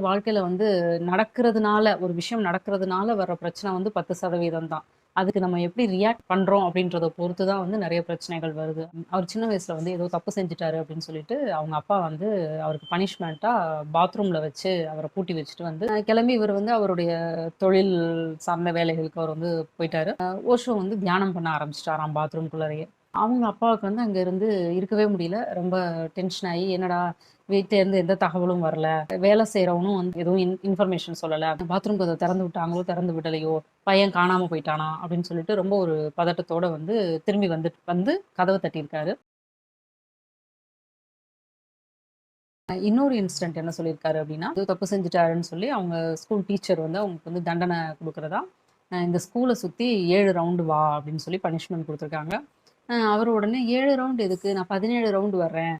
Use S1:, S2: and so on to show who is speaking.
S1: வாழ்க்கையில வந்து நடக்கிறதுனால ஒரு விஷயம் நடக்கிறதுனால வர்ற பிரச்சனை வந்து 10% தான். அதுக்கு நம்ம எப்படி ரியாக்ட் பண்றோம் அப்படின்றத பொறுத்து தான் வந்து நிறைய பிரச்சனைகள் வருது. அவர் சின்ன வயசுல வந்து ஏதோ தப்பு செஞ்சுட்டாரு அப்படின்னு சொல்லிட்டு, அவங்க அப்பா வந்து அவருக்கு பனிஷ்மெண்ட்டாக பாத்ரூம்ல வச்சு அவரை பூட்டி வச்சுட்டு வந்து, கிளம்பி இவர் வந்து அவருடைய தொழில் சார்ந்த வேலைகளுக்கு அவர் வந்து போயிட்டாரு. ஓஷோ வந்து தியானம் பண்ண ஆரம்பிச்சிட்டாராம் பாத்ரூம்குள்ளேயே அவங்க அப்பாவுக்கு வந்து அங்க இருந்து இருக்கவே முடியல. ரொம்ப டென்ஷன் ஆகி என்னடா வீட்ல இருந்து எந்த தகவலும் வரல. வேலை செய்யறவனும் வந்து எதுவும் இன் இன்ஃபர்மேஷன் சொல்லல. பாத்ரூம் கதை திறந்து விட்டாங்களோ, திறந்து விடலையோ, பையன் காணாம போயிட்டானா அப்படின்னு சொல்லிட்டு ரொம்ப ஒரு பதட்டத்தோட வந்து திரும்பி வந்து வந்து கதவை தட்டியிருக்காரு. இன்னொரு இன்சிடென்ட் என்ன சொல்லியிருக்காரு அப்படின்னா, தப்பு செஞ்சுட்டாருன்னு சொல்லி அவங்க ஸ்கூல் டீச்சர் வந்து அவங்களுக்கு வந்து தண்டனை கொடுக்கறதா இந்த ஸ்கூல சுத்தி ஏழு ரவுண்டு வா அப்படின்னு சொல்லி பனிஷ்மெண்ட் கொடுத்துருக்காங்க அவர் உடனே 7 ரவுண்ட் எதுக்கு? நான் 17 ரவுண்ட் வர்றேன்.